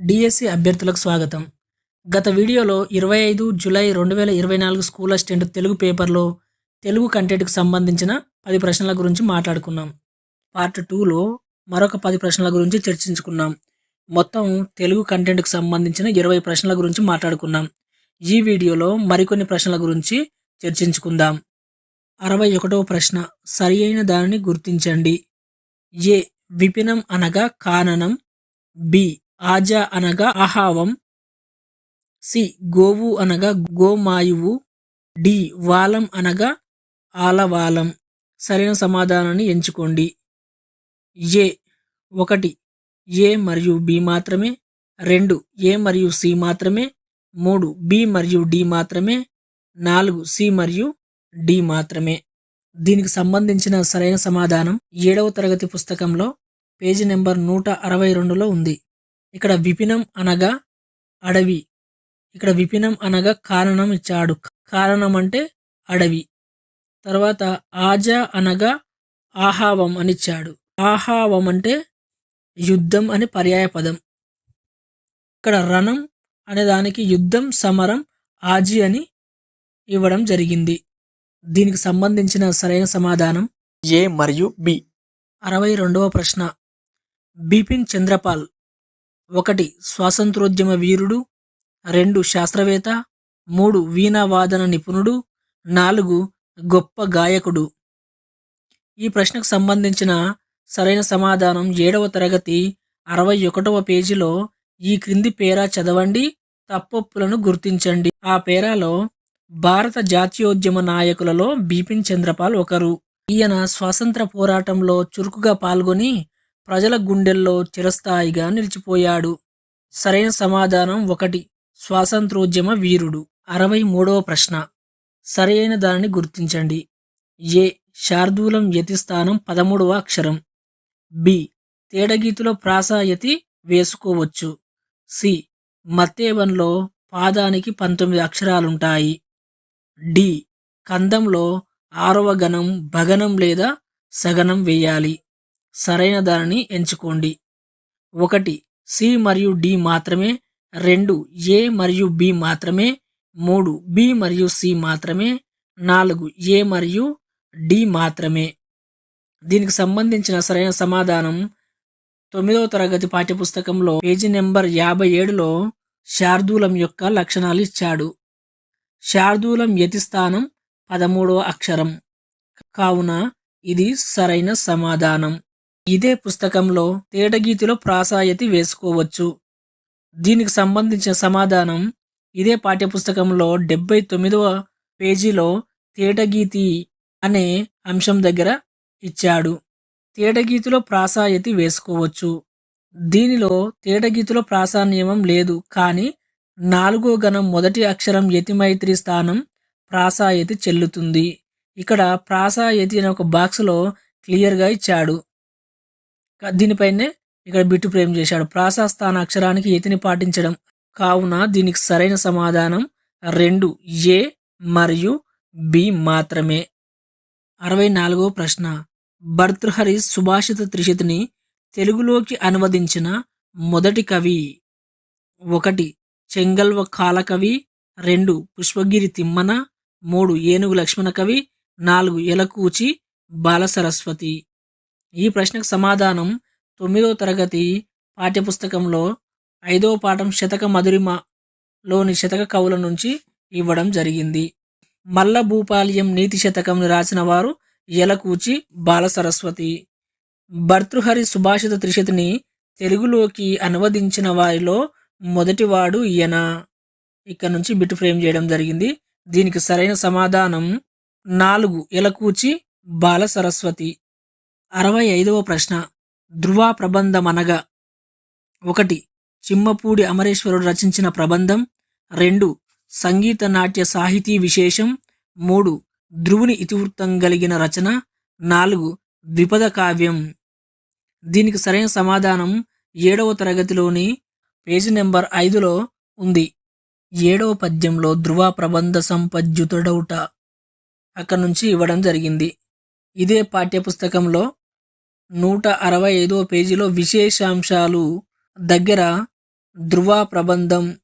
DSC అభ్యర్థులకు స్వాగతం. గత వీడియోలో ఇరవై ఐదు జూలై రెండు వేల ఇరవై నాలుగు స్కూల్ అసిస్టెంట్ తెలుగు పేపర్లో తెలుగు కంటెంట్కి సంబంధించిన పది ప్రశ్నల గురించి మాట్లాడుకున్నాం. పార్ట్ టూలో మరొక పది ప్రశ్నల గురించి చర్చించుకున్నాం. మొత్తం తెలుగు కంటెంట్కి సంబంధించిన ఇరవై ప్రశ్నల గురించి మాట్లాడుకున్నాం. ఈ వీడియోలో మరికొన్ని ప్రశ్నల గురించి చర్చించుకుందాం. అరవై ఒకటవ ప్రశ్న సరి అయిన దానిని గుర్తించండి. ఏ విపినం అనగా కాననం. బి ఆజా అనగా అహావం సి గోవు అనగా గోమాయువు డి వాలం అనగా ఆలవాలం. సరైన సమాధానాన్ని ఎంచుకోండి. ఏ ఒకటి ఏ మరియు బి మాత్రమే రెండు ఏ మరియు సి మాత్రమే మూడు బి మరియు డి మాత్రమే నాలుగు సి మరియు డి మాత్రమే. దీనికి సంబంధించిన సరైన సమాధానం ఏడవ తరగతి పుస్తకంలో పేజీ నెంబర్ నూట అరవై రెండులో ఉంది. ఇక్కడ విపినం అనగా అడవి. ఇక్కడ విపినం అనగా కారణం ఇచ్చాడు. కారణం అంటే అడవి. తర్వాత ఆజా అనగా ఆహావం అని ఇచ్చాడు. ఆహావం అంటే యుద్ధం అని పర్యాయ పదం. ఇక్కడ రణం అనే దానికి యుద్ధం సమరం ఆజీ అని ఇవ్వడం జరిగింది. దీనికి సంబంధించిన సరైన సమాధానం ఏ మరియు బి. అరవై రెండవ ప్రశ్న. బిపిన్ చంద్రపాల్ ఒకటి స్వాతంత్రోద్యమ వీరుడు రెండు శాస్త్రవేత్త మూడు వీణావాదన నిపుణుడు నాలుగు గొప్ప గాయకుడు. ఈ ప్రశ్నకు సంబంధించిన సరైన సమాధానం ఏడవ తరగతి అరవై ఒకటవ పేజీలో ఈ క్రింది పేరా చదవండి తప్పొప్పులను గుర్తించండి. ఆ పేరాలో భారత జాతీయోద్యమ నాయకులలో బిపిన్ చంద్రపాల్ ఒకరు. ఈయన స్వాతంత్ర పోరాటంలో చురుకుగా పాల్గొని ప్రజల గుండెల్లో చిరస్థాయిగా నిలిచిపోయాడు. సరైన సమాధానం ఒకటి. స్వాతంత్రోద్యమ వీరుడు. అరవై మూడవ ప్రశ్న. సరైన దానిని గుర్తించండి. ఏ. శార్దూలం యతిస్థానం పదమూడవ అక్షరం. బి. తేడగీతిలో ప్రాసాయతి వేసుకోవచ్చు. సి. మత్తేవన్లో పాదానికి పంతొమ్మిది అక్షరాలుంటాయి. డి. కందంలో ఆరవ గణం భగనం లేదా సగనం వేయాలి. సరైన దానిని ఎంచుకోండి. ఒకటి సి మరియు డి మాత్రమే. రెండు ఏ మరియు బి మాత్రమే. మూడు బి మరియు సి మాత్రమే. నాలుగు ఏ మరియు డి మాత్రమే. దీనికి సంబంధించిన సరైన సమాధానం తొమ్మిదవ తరగతి పాఠ్యపుస్తకంలో పేజీ నెంబర్ యాభై ఏడులో శార్దూలం యొక్క లక్షణాలు ఇచ్చాడు. శార్దూలం యతిస్థానం పదమూడవ అక్షరం. కావున ఇది సరైన సమాధానం. ఇదే పుస్తకంలో తేటగీతిలో ప్రాసాయతి వేసుకోవచ్చు. దీనికి సంబంధించిన సమాధానం ఇదే పాఠ్యపుస్తకంలో డెబ్బై తొమ్మిదవ పేజీలో తేటగీతి అనే అంశం దగ్గర ఇచ్చాడు. తేటగీతిలో ప్రాసాయతి వేసుకోవచ్చు. దీనిలో తేటగీతిలో ప్రాసానియమం లేదు కానీ నాలుగో గణం మొదటి అక్షరం యతిమైత్రి స్థానం ప్రాసాయతి చెల్లుతుంది. ఇక్కడ ప్రాసాయతి అనే ఒక బాక్స్లో క్లియర్గా ఇచ్చాడు. దీనిపైనే ఇక్కడ బిట్టు ప్రేమ్ చేశాడు. ప్రాసాస్థాన అక్షరానికి ఎతిని పాటించడం కావున దీనికి సరైన సమాధానం రెండు ఏ మరియు బి మాత్రమే. అరవై నాలుగో ప్రశ్న. భర్తృహరి సుభాషిత త్రిషితిని తెలుగులోకి అనువదించిన మొదటి కవి ఒకటి చెంగల్వ కాలకవి రెండు పుష్పగిరి తిమ్మన మూడు ఏనుగు లక్ష్మణ కవి నాలుగు ఎలకూచి బాలసరస్వతి. ఈ ప్రశ్నకు సమాధానం తొమ్మిదో తరగతి పాఠ్యపుస్తకంలో ఐదవ పాఠం శతక మధురిమలోని శతక కవుల నుంచి ఇవ్వడం జరిగింది. మల్ల భూపాల్యం నీతి శతకంని రాసిన వారు ఎలకూచి బాలసరస్వతి. భర్తృహరి సుభాషిత త్రిశతిని తెలుగులోకి అనువదించిన వారిలో మొదటివాడు ఈయన. ఇక్కడ నుంచి బిట్ ఫ్రేమ్ చేయడం జరిగింది. దీనికి సరైన సమాధానం నాలుగు ఎలకూచి బాల సరస్వతి అరవై ఐదవ ప్రశ్న. ధృవ ప్రబంధం అనగా ఒకటి. చిమ్మపూడి అమరేశ్వరుడు రచించిన ప్రబంధం. రెండు. సంగీత నాట్య సాహితీ విశేషం. మూడు. ధ్రువుని ఇతివృత్తం కలిగిన రచన. నాలుగు. ద్విపద కావ్యం. దీనికి సరైన సమాధానం ఏడవ తరగతిలోని పేజీ నెంబర్ ఐదులో ఉంది. ఏడవ పద్యంలో ధృవ ప్రబంధ సంపద్యుతుడౌట. అక్కడ నుంచి ఇవ్వడం జరిగింది. ఇదే పాఠ్యపుస్తకంలో నూట అరవై ఐదో పేజీలో విశేషాంశాలు దగ్గర ధృవ ప్రబంధం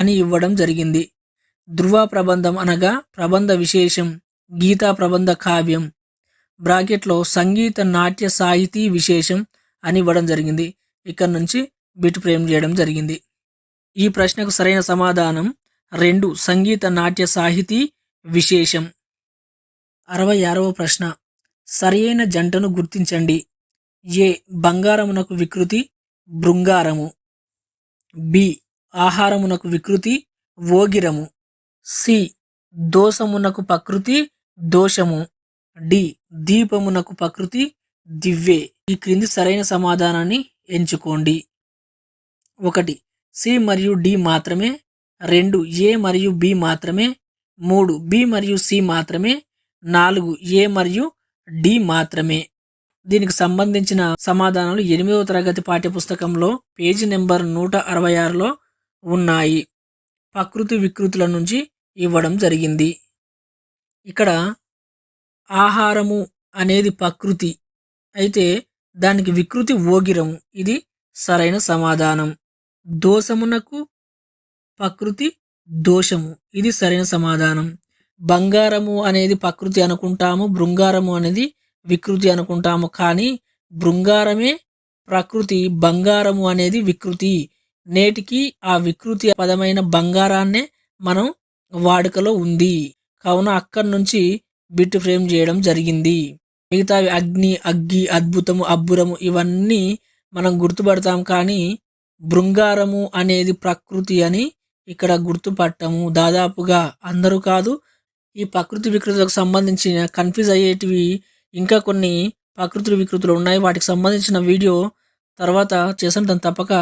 అని ఇవ్వడం జరిగింది. ధృవ ప్రబంధం అనగా ప్రబంధ విశేషం గీతా ప్రబంధ కావ్యం బ్రాకెట్లో సంగీత నాట్య సాహితీ విశేషం అని ఇవ్వడం జరిగింది. ఇక్కడ నుంచి బిట్ ఫ్రేమ్ చేయడం జరిగింది. ఈ ప్రశ్నకు సరైన సమాధానం రెండు సంగీత నాట్య సాహితీ విశేషం. అరవై ఆరవ ప్రశ్న సరియైన జంటను గుర్తించండి. ఏ బంగారమునకు వికృతి బృంగారము బి ఆహారమునకు వికృతి ఓగిరము. సి దోషమునకు ప్రకృతి దోషము. డి దీపమునకు ప్రకృతి దివ్వే ఈ క్రింది సరైన సమాధానాన్ని ఎంచుకోండి. ఒకటి సి మరియు డి మాత్రమే. రెండు ఏ మరియు బి మాత్రమే. మూడు బి మరియు సి మాత్రమే. నాలుగు ఏ మరియు డి మాత్రమే. దీనికి సంబంధించిన సమాధానాలు ఎనిమిదవ తరగతి పాఠ్యపుస్తకంలో పేజీ నెంబర్ నూట అరవై ఆరులో ఉన్నాయి. ప్రకృతి వికృతుల నుంచి ఇవ్వడం జరిగింది. ఇక్కడ ఆహారము అనేది ప్రకృతి. అయితే దానికి వికృతి ఓగిరము ఇది సరైన సమాధానం. దోషమునకు ప్రకృతి దోషము. ఇది సరైన సమాధానం. బంగారము అనేది ప్రకృతి అనుకుంటాము. బృంగారము అనేది వికృతి అనుకుంటాము. కానీ బృంగారమే ప్రకృతి బంగారము అనేది వికృతి. నేటికి ఆ వికృతి పదమైన బంగారాన్నే మనం వాడుకలో ఉంది. కావున అక్కడి నుంచి బిట్ ఫ్రేమ్ చేయడం జరిగింది. మిగతావి అగ్ని అగ్గి అద్భుతము అబ్బురము ఇవన్నీ మనం గుర్తుపడతాం. కానీ బృంగారము అనేది ప్రకృతి అని ఇక్కడ గుర్తుపట్టము. దాదాపుగా అందరూ కాదు ఈ ప్రకృతి వికృతులకు సంబంధించిన కన్ఫ్యూజ్ అయ్యేటివి ఇంకా కొన్ని ప్రకృతి వికృతులు ఉన్నాయి. వాటికి సంబంధించిన వీడియో తర్వాత చేసిన దాన్ని తప్పక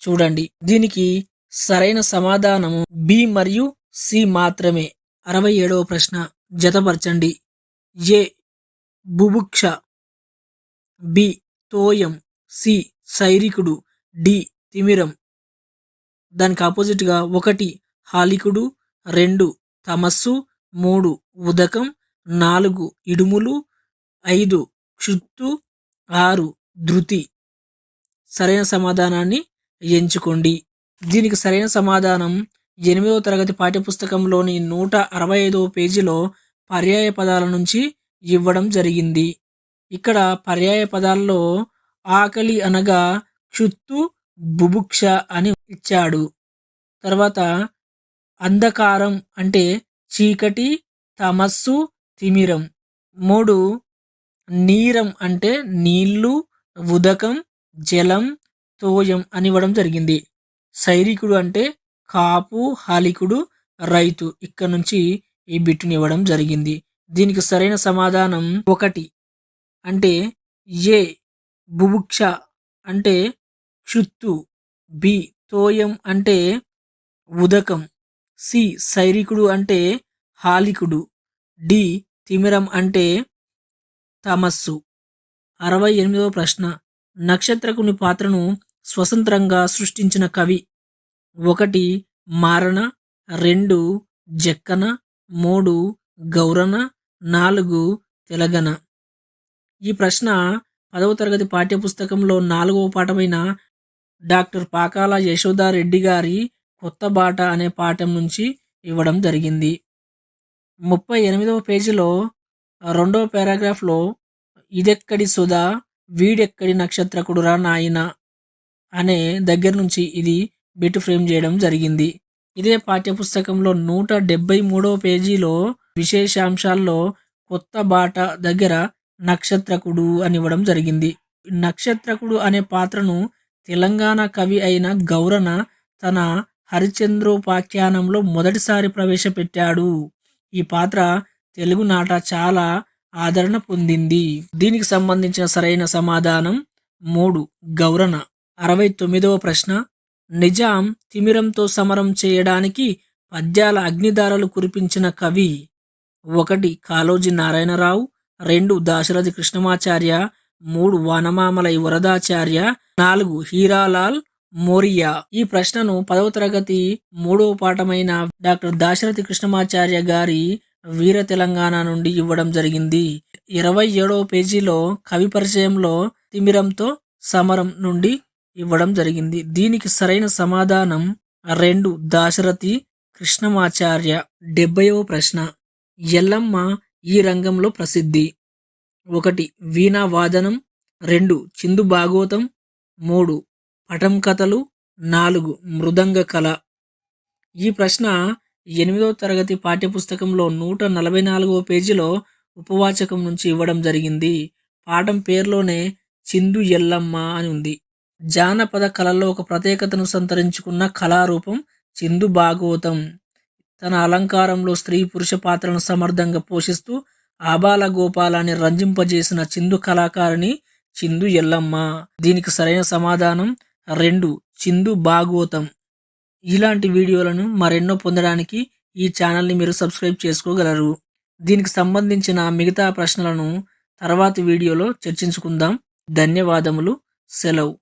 చూడండి. దీనికి సరైన సమాధానము బి మరియు సి మాత్రమే. అరవై ఏడవ ప్రశ్న. జతపరచండి. ఏ బుభుక్ష. బి తోయం. సి సైరికుడు. డి తిమిరం. దానికి ఆపోజిట్గా ఒకటి హాలికుడు రెండు తమస్సు మూడు ఉదకం నాలుగు ఇడుములు ఐదు క్షుత్తు ఆరు ధృతి. సరైన సమాధానాన్ని ఎంచుకోండి. దీనికి సరైన సమాధానం ఎనిమిదవ తరగతి పాఠ్యపుస్తకంలోని నూట అరవై ఐదవ పేజీలో పర్యాయ పదాల నుంచి ఇవ్వడం జరిగింది. ఇక్కడ పర్యాయ పదాల్లో ఆకలి అనగా క్షుత్తు బుభుక్ష అని ఇచ్చాడు. తర్వాత అంధకారం అంటే చీకటి తమస్సు తిమిరం. మూడు నీరం అంటే నీళ్ళు ఉదకం జలం తోయం అని ఇవ్వడం జరిగింది. సైనికుడు అంటే కాపు హాలికుడు రైతు ఇక్కడ నుంచి ఈ బిట్టుని ఇవ్వడం జరిగింది. దీనికి సరైన సమాధానం ఒకటి అంటే ఏ బుభుక్ష అంటే క్షుత్తు బి తోయం అంటే ఉదకం సి సైరికుడు అంటే హాలికుడు డి తిమిరం అంటే తమస్సు. అరవై ఎనిమిదవ ప్రశ్న. నక్షత్రకుని పాత్రను స్వతంత్రంగా సృష్టించిన కవి ఒకటి మారణ రెండు జక్కన మూడు గౌరన నాలుగు తెలగన. ఈ ప్రశ్న పదవ తరగతి పాఠ్యపుస్తకంలో నాలుగవ పాఠమైన డాక్టర్ పాకాల యశోదారెడ్డి గారి కొత్త బాట అనే పాఠం నుంచి ఇవ్వడం జరిగింది. ముప్పై ఎనిమిదవ పేజీలో రెండో పారాగ్రాఫ్లో ఇదెక్కడి సుధా? వీడెక్కడి నక్షత్రకుడురా నాయన? అనే దగ్గర నుంచి ఇది బిట్ ఫ్రేమ్ చేయడం జరిగింది. ఇదే పాఠ్యపుస్తకంలో నూట డెబ్బై మూడవ పేజీలో విశేషాంశాల్లో కొత్త బాట దగ్గర నక్షత్రకుడు అని ఇవ్వడం జరిగింది. నక్షత్రకుడు అనే పాత్రను తెలంగాణ కవి అయిన గౌరన తన హరిచంద్రోపాఖ్యానంలో మొదటిసారి ప్రవేశపెట్టాడు. ఈ పాత్ర తెలుగు నాట చాలా ఆదరణ పొందింది. దీనికి సంబంధించిన సరైన సమాధానం మూడు. గౌరన అరవై తొమ్మిదవ ప్రశ్న. నిజాం తిమిరంతో సమరం చేయడానికి పద్యాల అగ్నిదారాలు కురిపించిన కవి ఒకటి కాలోజీ నారాయణరావు రెండు దాశరథి కృష్ణమాచార్య మూడు వనమామలై వరదాచార్య నాలుగు హీరాలాల్ మోరియా. ఈ ప్రశ్నను పదవ తరగతి మూడవ పాఠమైన డాక్టర్ దాశరథి కృష్ణమాచార్య గారి వీర తెలంగాణ నుండి ఇవ్వడం జరిగింది. ఇరవై ఏడవ పేజీలో కవి పరిచయంలో తిమిరంతో సమరం నుండి ఇవ్వడం జరిగింది. దీనికి సరైన సమాధానం రెండు దాశరథి కృష్ణమాచార్య. డెబ్బైవ ప్రశ్న. ఎల్లమ్మ ఈ రంగంలో ప్రసిద్ధి. ఒకటి వీణా వాదనం. రెండు చిందు భాగవతం. మూడు పటం కథలు. నాలుగు మృదంగ కళ. ఈ ప్రశ్న ఎనిమిదవ తరగతి పాఠ్యపుస్తకంలో నూట నలభై నాలుగవ పేజీలో ఉపవాచకం నుంచి ఇవ్వడం జరిగింది. పాఠం పేరులోనే చిందు ఎల్లమ్మ అని ఉంది. జానపద కళల్లో ఒక ప్రత్యేకతను సంతరించుకున్న కళారూపం చిందు భాగవతం. తన అలంకారంలో స్త్రీ పురుష పాత్రను సమర్థంగా పోషిస్తూ ఆబాల గోపాలాన్ని రంజింపజేసిన చిందు కళాకారిణి చిందు ఎల్లమ్మ. దీనికి సరైన సమాధానం రెండు చిందు భాగవతం. ఇలాంటి వీడియోలను మరెన్నో పొందడానికి ఈ ఛానల్ని మీరు సబ్స్క్రైబ్ చేసుకోగలరు. దీనికి సంబంధించిన మిగతా ప్రశ్నలను తర్వాతి వీడియోలో చర్చించుకుందాం. ధన్యవాదములు. సెలవు.